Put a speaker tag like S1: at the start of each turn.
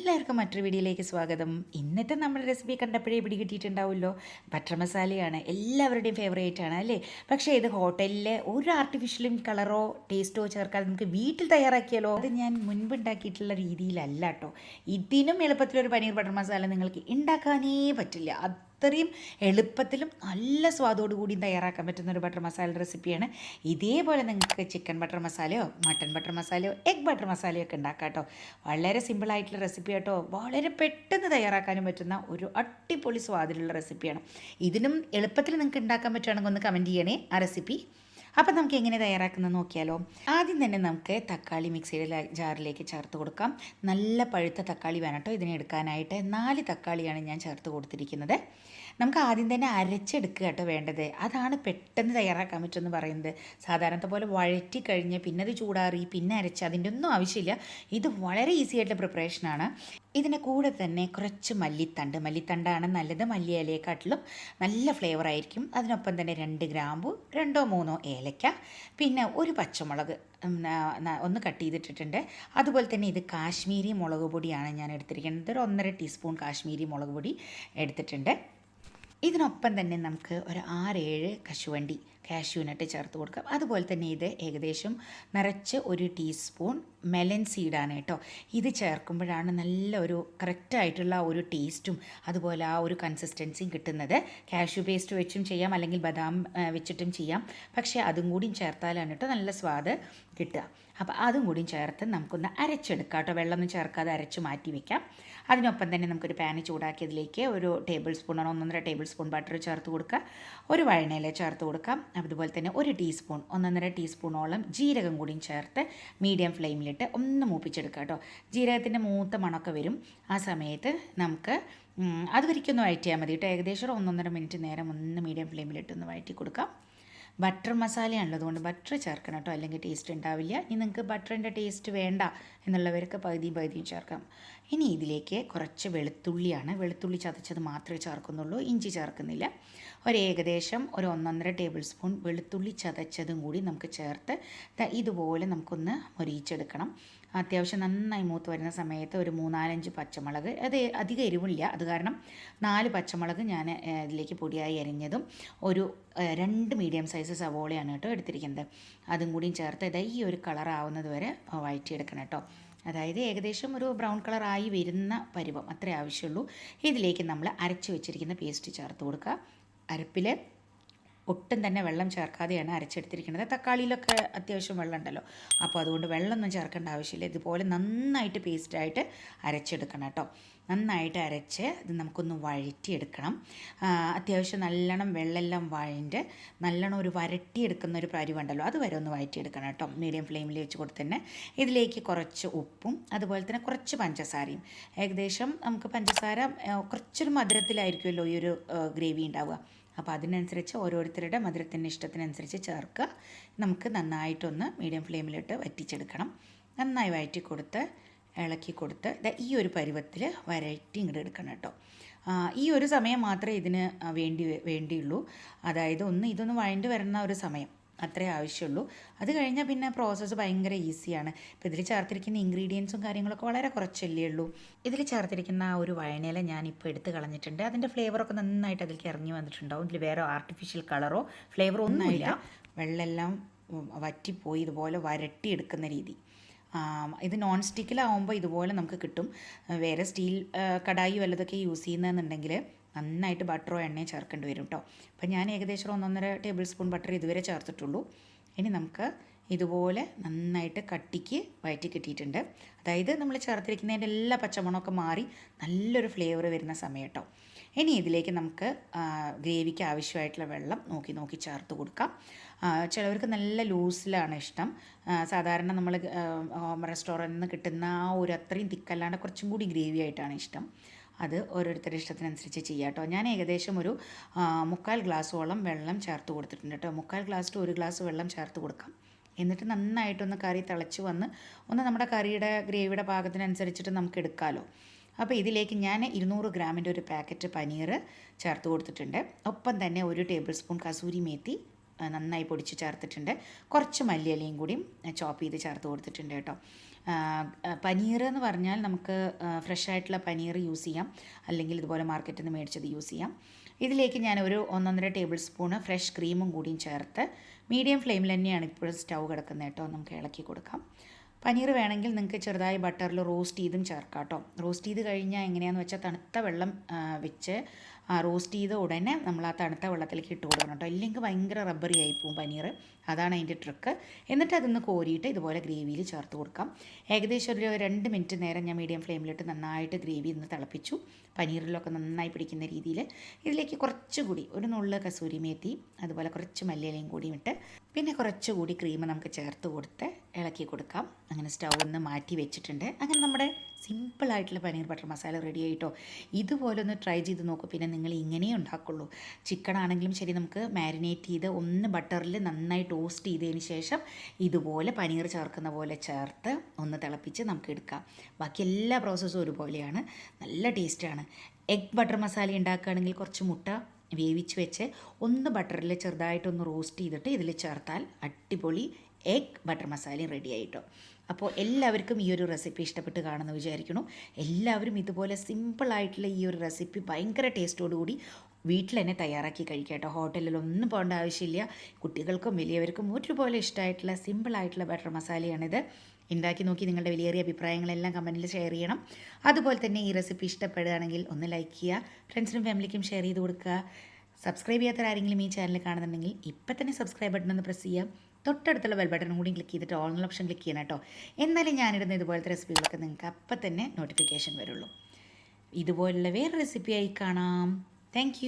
S1: എല്ലാവർക്കും മറ്റൊരു വീഡിയോയിലേക്ക് സ്വാഗതം. ഇന്നത്തെ നമ്മുടെ റെസിപ്പി കണ്ടപ്പോഴേ പിടി കിട്ടിയിട്ടുണ്ടാവുമല്ലോ. ബട്ടർ മസാലയാണ് എല്ലാവരുടെയും ഫേവറേറ്റ് ആണ് അല്ലേ? പക്ഷേ ഇത് ഹോട്ടലിലെ ഒരു ആർട്ടിഫിഷ്യലും കളറോ ടേസ്റ്റോ ചേർക്കാതെ നമുക്ക് വീട്ടിൽ തയ്യാറാക്കിയാലോ? അത് ഞാൻ മുൻപ് ഉണ്ടാക്കിയിട്ടുള്ള രീതിയിലല്ല കേട്ടോ ഇതിനും എളുപ്പത്തിലൊരു പനീർ ബട്ടർ മസാല നിങ്ങൾക്ക് ഉണ്ടാക്കാനേ പറ്റില്ല. അത്രയും എളുപ്പത്തിലും നല്ല സ്വാദോടു കൂടിയും തയ്യാറാക്കാൻ പറ്റുന്ന ഒരു ബട്ടർ മസാല റെസിപ്പിയാണ് ഇതേപോലെ നിങ്ങൾക്ക് ചിക്കൻ ബട്ടർ മസാലയോ മട്ടൻ ബട്ടർ മസാലയോ എഗ് ബട്ടർ മസാലയോ ഒക്കെ ഉണ്ടാക്കാം കേട്ടോ വളരെ സിമ്പിളായിട്ടുള്ള റെസിപ്പി കേട്ടോ വളരെ പെട്ടെന്ന് തയ്യാറാക്കാനും പറ്റുന്ന ഒരു അടിപൊളി സ്വാദിലുള്ള റെസിപ്പിയാണ് ഇതിനും എളുപ്പത്തിൽ നിങ്ങൾക്ക് ഉണ്ടാക്കാൻ പറ്റുകയാണെങ്കിൽ ഒന്ന് കമന്റ് ചെയ്യണേ ആ റെസിപ്പി അപ്പം നമുക്ക് എങ്ങനെ തയ്യാറാക്കുന്നത് നോക്കിയാലോ. ആദ്യം തന്നെ നമുക്ക് തക്കാളി മിക്സിയുടെ ജാറിലേക്ക് ചേർത്ത് കൊടുക്കാം. നല്ല പഴുത്ത തക്കാളി വേണം കേട്ടോ ഇതിനെ എടുക്കാനായിട്ട്. നാല് തക്കാളിയാണ് ഞാൻ ചേർത്ത് കൊടുത്തിരിക്കുന്നത്. നമുക്ക് ആദ്യം തന്നെ അരച്ചെടുക്കുക കേട്ടോ വേണ്ടത്. അതാണ് പെട്ടെന്ന് തയ്യാറാക്കാൻ പറ്റുമെന്ന് പറയുന്നത്. സാധാരണത്തെ പോലെ വഴറ്റി കഴിഞ്ഞ് പിന്നെ അത് ചൂടാറി പിന്നെ അരച്ച് അതിന്റെ ഒന്നും ആവശ്യമില്ല. ഇത് വളരെ ഈസി ആയിട്ടുള്ള പ്രിപ്പറേഷനാണ് ഇതിന്റെ കൂടെ തന്നെ കുറച്ച് മല്ലിത്തണ്ട്. മല്ലിത്തണ്ടാണ് നല്ലത്. മല്ലി ഇലയെക്കാട്ടിലും നല്ല ഫ്ലേവർ ആയിരിക്കും. അതിനൊപ്പം തന്നെ രണ്ട് ഗ്രാമ്പു രണ്ടോ മൂന്നോ ഏലക്ക പിന്നെ ഒരു പച്ചമുളക് ഒന്ന് കട്ട് ചെയ്തിട്ടിട്ടുണ്ട്. അതുപോലെ തന്നെ ഇത് കാശ്മീരി മുളക് പൊടിയാണ് ഞാൻ എടുത്തിരിക്കുന്നത്. ഒരു ഒന്നര ടീസ്പൂൺ കാശ്മീരി മുളക് പൊടി എടുത്തിട്ടുണ്ട്. ഇതിനൊപ്പം തന്നെ നമുക്ക് ഒരു ആറേഴ് കശുവണ്ടി കാഷ്യൂനട്ട് ചേർത്ത് കൊടുക്കാം. അതുപോലെ തന്നെ ഇത് ഏകദേശം നിറച്ച് ഒരു ടീസ്പൂൺ മെലൻ സീഡാണ് കേട്ടോ. ഇത് ചേർക്കുമ്പോഴാണ് നല്ല ഒരു കറക്റ്റായിട്ടുള്ള ഒരു ടേസ്റ്റും അതുപോലെ ആ ഒരു കൺസിസ്റ്റൻസിയും കിട്ടുന്നത്. കാഷ്യൂ പേസ്റ്റ് വെച്ചും ചെയ്യാം അല്ലെങ്കിൽ ബദാം വെച്ചിട്ടും ചെയ്യാം. പക്ഷേ അതും കൂടിയും ചേർത്താലാണ് കേട്ടോ നല്ല സ്വാദ് കിട്ടുക. അപ്പോൾ അതും കൂടിയും ചേർത്ത് നമുക്കൊന്ന് അരച്ചെടുക്കാം കേട്ടോ. വെള്ളമൊന്നും ചേർക്കാതെ അരച്ച് മാറ്റി വെക്കാം. അതിനൊപ്പം തന്നെ നമുക്കൊരു പാന് ചൂടാക്കിയതിലേക്ക് ഒരു ടേബിൾ സ്പൂൺ ഒന്നൊന്നര ടേബിൾ സ്പൂൺ ബട്ടർ ചേർത്ത് കൊടുക്കുക. ഒരു വഴണയില ചേർത്ത് കൊടുക്കാം. അതുപോലെ തന്നെ ഒരു ടീസ്പൂൺ ഒന്നൊന്നര ടീസ്പൂണോളം ജീരകം കൂടിയും ചേർത്ത് മീഡിയം ഫ്ലെയിമിലിട്ട് ഒന്ന് മൂപ്പിച്ചെടുക്കുക കേട്ടോ. ജീരകത്തിന്റെ മൂത്ത മണമൊക്കെ വരും. ആ സമയത്ത് നമുക്ക് അത് വരിക്കൊന്ന് വഴറ്റിയാൽ മതി കേട്ടോ. ഏകദേശം ഒന്നൊന്നര മിനിറ്റ് നേരം ഒന്ന് മീഡിയം ഫ്ലെയിമിലിട്ട് ഒന്ന് വഴറ്റി കൊടുക്കാം. ബട്ടർ മസാലയാണല്ലോ അതുകൊണ്ട് ബട്ടർ ചേർക്കണം കേട്ടോ. അല്ലെങ്കിൽ ടേസ്റ്റ് ഉണ്ടാവില്ല. ഇനി നിങ്ങൾക്ക് ബട്ടറിന്റെ ടേസ്റ്റ് വേണ്ട എന്നുള്ളവർക്ക് പകുതിയും പകുതിയും ചേർക്കാം. ഇനി ഇതിലേക്ക് കുറച്ച് വെളുത്തുള്ളിയാണ്. വെളുത്തുള്ളി ചതച്ചത് മാത്രമേ ചേർക്കുന്നുള്ളൂ. ഇഞ്ചി ചേർക്കുന്നില്ല. ഒരു ഏകദേശം ഒരു ഒന്നൊന്നര ടേബിൾ സ്പൂൺ വെളുത്തുള്ളി ചതച്ചതും കൂടി നമുക്ക് ചേർത്ത് ഇതുപോലെ നമുക്കൊന്ന് മൊരിയിച്ചെടുക്കണം. അത്യാവശ്യം നന്നായി മൂത്ത് വരുന്ന സമയത്ത് ഒരു മൂന്നാലഞ്ച് പച്ചമുളക് അത് അധികം എരിവില്ല. അത് കാരണം നാല് പച്ചമുളക് ഞാൻ ഇതിലേക്ക് പൊടിയായി അരിഞ്ഞതും ഒരു രണ്ട് മീഡിയം സൈസ് സവോളയാണ് കേട്ടോ എടുത്തിരിക്കുന്നത്. അതും കൂടിയും ചേർത്ത് ഇതാ ഈ ഒരു കളറാവുന്നത് വരെ വഴറ്റിയെടുക്കണം കേട്ടോ. അതായത് ഏകദേശം ഒരു ബ്രൗൺ കളറായി വരുന്ന പരുവം അത്രേ ആവശ്യമുള്ളൂ. ഇതിലേക്ക് നമ്മൾ അരച്ച് വെച്ചിരിക്കുന്ന പേസ്റ്റ് ചേർത്ത് കൊടുക്കുക. അരപ്പിൽ ഒട്ടും തന്നെ വെള്ളം ചേർക്കാതെയാണ് അരച്ചെടുത്തിരിക്കുന്നത്. തക്കാളിയിലൊക്കെ അത്യാവശ്യം വെള്ളം ഉണ്ടല്ലോ അപ്പോൾ അതുകൊണ്ട് വെള്ളമൊന്നും ചേർക്കേണ്ട ആവശ്യമില്ല. ഇതുപോലെ നന്നായിട്ട് പേസ്റ്റായിട്ട് അരച്ചെടുക്കണം കേട്ടോ. നന്നായിട്ട് അരച്ച് ഇത് നമുക്കൊന്ന് വഴറ്റിയെടുക്കണം. അത്യാവശ്യം നല്ലോണം വെള്ളമെല്ലാം വഴണ്ട് നല്ലോണം ഒരു വരട്ടിയെടുക്കുന്ന ഒരു പരിവുണ്ടല്ലോ. അത് വരെ ഒന്ന് വഴറ്റിയെടുക്കണം കേട്ടോ. മീഡിയം ഫ്ലെയിമിൽ വെച്ച് കൊടുത്ത് തന്നെ ഇതിലേക്ക് കുറച്ച് ഉപ്പും അതുപോലെ തന്നെ കുറച്ച് പഞ്ചസാരയും. ഏകദേശം നമുക്ക് പഞ്ചസാര കുറച്ചൊരു മധുരത്തിലായിരിക്കുമല്ലോ ഈ ഒരു ഗ്രേവി ഉണ്ടാവുക. അപ്പോൾ അതിനനുസരിച്ച് ഓരോരുത്തരുടെ മധുരത്തിന്റെ ഇഷ്ടത്തിനനുസരിച്ച് ചേർക്കുക. നമുക്ക് നന്നായിട്ടൊന്ന് മീഡിയം ഫ്ലെയിമിലിട്ട് വറ്റിച്ചെടുക്കണം. നന്നായി വഴറ്റി കൊടുത്ത് ഇളക്കി കൊടുത്ത് ഈ ഒരു പരുവത്തിൽ വരട്ടി ഇങ്ങോട്ട് എടുക്കണം കേട്ടോ. ഈ ഒരു സമയം മാത്രമേ ഇതിന് വേണ്ടി വേണ്ടിയുള്ളൂ. അതായത് ഒന്ന് ഇതൊന്ന് വഴണ്ടി വരുന്ന ഒരു സമയം. അത്രേ ആവശ്യമുള്ളൂ. അത് കഴിഞ്ഞാൽ പിന്നെ പ്രോസസ്സ് ഭയങ്കര ഈസിയാണ് ഇപ്പോൾ ഇതിൽ ചേർത്തിരിക്കുന്ന ഇൻഗ്രീഡിയൻസും കാര്യങ്ങളൊക്കെ വളരെ കുറച്ചല്ലേ ഉള്ളൂ. ഇതിൽ ചേർത്തിരിക്കുന്ന ആ ഒരു വഴനയില ഞാനിപ്പോൾ എടുത്ത് കളഞ്ഞിട്ടുണ്ട്. അതിന്റെ ഫ്ലേവറൊക്കെ നന്നായിട്ട് അതിലേക്ക് ഇറങ്ങി വന്നിട്ടുണ്ടാവും. ഇതിൽ വേറെ ആർട്ടിഫിഷ്യൽ കളറോ ഫ്ലേവറോ ഒന്നുമില്ല. വെള്ളമെല്ലാം വറ്റിപ്പോയി ഇതുപോലെ വരട്ടിയെടുക്കുന്ന രീതി. ഇത് നോൺ സ്റ്റിക്കിലാവുമ്പോൾ ഇതുപോലെ നമുക്ക് കിട്ടും. വേറെ സ്റ്റീൽ കടായി വല്ലതൊക്കെ യൂസ് ചെയ്യുന്നതെന്നുണ്ടെങ്കിൽ നന്നായിട്ട് ബട്ടറോ എണ്ണയോ ചേർക്കേണ്ടി വരും കേട്ടോ അപ്പം ഞാൻ ഏകദേശം ഒന്നൊന്നര ടേബിൾ സ്പൂൺ ബട്ടർ ഇതുവരെ ചേർത്തിട്ടുള്ളൂ. ഇനി നമുക്ക് ഇതുപോലെ നന്നായിട്ട് കട്ടിക്ക് വയറ്റി കിട്ടിയിട്ടുണ്ട്. അതായത് നമ്മൾ ചേർത്തിരിക്കുന്നതിന്റെ എല്ലാ പച്ചമണമൊക്കെ മാറി നല്ലൊരു ഫ്ലേവർ വരുന്ന സമയം കേട്ടോ ഇനി ഇതിലേക്ക് നമുക്ക് ഗ്രേവിക്ക് ആവശ്യമായിട്ടുള്ള വെള്ളം നോക്കി നോക്കി ചേർത്ത് കൊടുക്കാം. ചിലവർക്ക് നല്ല ലൂസിലാണ് ഇഷ്ടം. സാധാരണ നമ്മൾ റെസ്റ്റോറന്റിൽ നിന്ന് കിട്ടുന്ന ആ ഒരു അത്രയും തിക്കല്ലാണ്ട് കുറച്ചും കൂടി ഗ്രേവി ആയിട്ടാണ് ഇഷ്ടം. അത് ഓരോരുത്തരുടെ ഇഷ്ടത്തിനനുസരിച്ച് ചെയ്യാം കേട്ടോ. ഞാൻ ഏകദേശം ഒരു മുക്കാൽ ഗ്ലാസ്സോളം വെള്ളം ചേർത്ത് കൊടുത്തിട്ടുണ്ട് കേട്ടോ. മുക്കാൽ ഗ്ലാസ് ടു ഒരു ഗ്ലാസ് വെള്ളം ചേർത്ത് കൊടുക്കാം. എന്നിട്ട് നന്നായിട്ടൊന്ന് കറി തിളച്ച് വന്ന് ഒന്ന് നമ്മുടെ കറിയുടെ ഗ്രേവിയുടെ പാകത്തിനനുസരിച്ചിട്ട് നമുക്ക് എടുക്കാമല്ലോ അപ്പോൾ ഇതിലേക്ക് ഞാൻ ഇരുന്നൂറ് ഗ്രാമിന്റെ ഒരു പാക്കറ്റ് പനീർ ചേർത്ത് കൊടുത്തിട്ടുണ്ട്. ഒപ്പം തന്നെ ഒരു ടേബിൾ സ്പൂൺ കസൂരി മേത്തി നന്നായി പൊടിച്ച് ചേർത്തിട്ടുണ്ട്. കുറച്ച് മല്ലിയിലയും കൂടിയും ചോപ്പ് ചെയ്ത് ചേർത്ത് കൊടുത്തിട്ടുണ്ട് കേട്ടോ. പനീർ എന്ന് പറഞ്ഞാൽ നമുക്ക് ഫ്രഷ് ആയിട്ടുള്ള പനീർ യൂസ് ചെയ്യാം. അല്ലെങ്കിൽ ഇതുപോലെ മാർക്കറ്റിൽ നിന്ന് മേടിച്ചത് യൂസ് ചെയ്യാം. ഇതിലേക്ക് ഞാൻ ഒരു ഒന്നൊന്നര ടേബിൾ സ്പൂണ് ഫ്രഷ് ക്രീമും കൂടിയും ചേർത്ത് മീഡിയം ഫ്ലെയിമിൽ തന്നെയാണ് ഇപ്പോഴും സ്റ്റൗ കിടക്കുന്നത് കേട്ടോ. നമുക്ക് ഇളക്കി കൊടുക്കാം. പനീർ വേണമെങ്കിൽ നിങ്ങൾക്ക് ചെറുതായി ബട്ടറിൽ റോസ്റ്റ് ചെയ്തും ചേർക്കാം കേട്ടോ. റോസ്റ്റ് ചെയ്ത് കഴിഞ്ഞാൽ എങ്ങനെയാണെന്ന് വെച്ചാൽ തണുത്ത വെള്ളം വെച്ച് റോസ്റ്റ് ചെയ്ത ഉടനെ നമ്മൾ ആ തണുത്ത വെള്ളത്തിലേക്ക് ഇട്ട് കൊടുക്കണം കേട്ടോ. ഇല്ലെങ്കിൽ ഭയങ്കര റബ്ബറി ആയി പോവും പനീർ. അതാണ് അതിന്റെ ട്രിക്ക് എന്നിട്ട് അതൊന്ന് കോരിയിട്ട് ഇതുപോലെ ഗ്രേവിയിൽ ചേർത്ത് കൊടുക്കാം. ഏകദേശം ഒരു രണ്ട് മിനിറ്റ് നേരം ഞാൻ മീഡിയം ഫ്ലെയിമിലിട്ട് നന്നായിട്ട് ഗ്രേവി ഒന്ന് തിളപ്പിച്ചു. പനീറിലൊക്കെ നന്നായി പിടിക്കുന്ന രീതിയിൽ. ഇതിലേക്ക് കുറച്ചുകൂടി ഒരു നുള്ള് കസൂരി മേത്തി അതുപോലെ കുറച്ച് മല്ലിയിലയും കൂടി ഇട്ട് പിന്നെ കുറച്ചുകൂടി ക്രീം നമുക്ക് ചേർത്ത് കൊടുത്ത് ഇളക്കി കൊടുക്കാം. അങ്ങനെ സ്റ്റൗ ഒന്ന് മാറ്റി വെച്ചിട്ടുണ്ട്. അങ്ങനെ നമ്മുടെ സിമ്പിളായിട്ടുള്ള പനീർ ബട്ടർ മസാല റെഡി ആയിട്ടോ? ഇതുപോലെ ഒന്ന് ട്രൈ ചെയ്ത് നോക്കൂ. പിന്നെ നിങ്ങൾ ഇങ്ങനെയേ ഉണ്ടാക്കുള്ളൂ. ചിക്കൻ ആണെങ്കിലും ശരി നമുക്ക് മാരിനേറ്റ് ചെയ്ത് ഒന്ന് ബട്ടറിൽ നന്നായി ടോസ്റ്റ് ചെയ്തതിന് ശേഷം ഇതുപോലെ പനീർ ചേർക്കുന്ന പോലെ ചേർത്ത് ഒന്ന് തിളപ്പിച്ച് നമുക്ക് എടുക്കാം. ബാക്കി എല്ലാ പ്രോസസ്സും ഒരുപോലെയാണ്. നല്ല ടേസ്റ്റാണ് എഗ് ബട്ടർ മസാല ഉണ്ടാക്കുകയാണെങ്കിൽ കുറച്ച് മുട്ട വേവിച്ച് വെച്ച് ഒന്ന് ബട്ടറിൽ ചെറുതായിട്ടൊന്ന് റോസ്റ്റ് ചെയ്തിട്ട് ഇതിൽ ചേർത്താൽ അടിപൊളി എഗ് ബട്ടർ മസാലയും റെഡി ആയിട്ടോ. അപ്പോൾ എല്ലാവർക്കും ഈ ഒരു റെസിപ്പി ഇഷ്ടപ്പെട്ട് കാണുമെന്ന് വിചാരിക്കുന്നു. എല്ലാവരും ഇതുപോലെ സിമ്പിളായിട്ടുള്ള ഈ ഒരു റെസിപ്പി ഭയങ്കര ടേസ്റ്റോടുകൂടി വീട്ടിൽ തന്നെ തയ്യാറാക്കി കഴിക്കട്ടോ കേട്ടോ. ഹോട്ടലിലൊന്നും പോകേണ്ട ആവശ്യമില്ല. കുട്ടികൾക്കും വലിയവർക്കും ഒരുപോലെ ഇഷ്ടമായിട്ടുള്ള സിമ്പിളായിട്ടുള്ള ബട്ടർ മസാലയാണിത് ഉണ്ടാക്കി നോക്കി നിങ്ങളുടെ വിലയേറിയ അഭിപ്രായങ്ങളെല്ലാം കമന്റിൽ ഷെയർ ചെയ്യണം. അതുപോലെ തന്നെ ഈ റെസിപ്പി ഇഷ്ടപ്പെടുകയാണെങ്കിൽ ഒന്ന് ലൈക്ക് ചെയ്യുക. ഫ്രണ്ട്സിനും ഫാമിലിക്കും ഷെയർ ചെയ്ത് കൊടുക്കുക. സബ്സ്ക്രൈബ് ചെയ്യാത്ത ആരെങ്കിലും ഈ ചാനൽ കാണുന്നുണ്ടെങ്കിൽ ഇപ്പം തന്നെ സബ്സ്ക്രൈബ് ബട്ടൺ ഒന്ന് പ്രസ് ചെയ്യാം തൊട്ടടുത്തുള്ള ബെൽ ബട്ടൺ കൂടി ക്ലിക്ക് ചെയ്തിട്ട് ഓൺലൈൻ ഓപ്ഷൻ ക്ലിക്ക് ചെയ്യണം കേട്ടോ. എന്നാലും ഞാനിടുന്ന ഇതുപോലത്തെ റെസിപ്പികളൊക്കെ നിങ്ങൾക്ക് അപ്പം തന്നെ നോട്ടിഫിക്കേഷൻ വരുള്ളൂ. ഇതുപോലുള്ള വേറെ റെസിപ്പിയായി കാണാം. താങ്ക്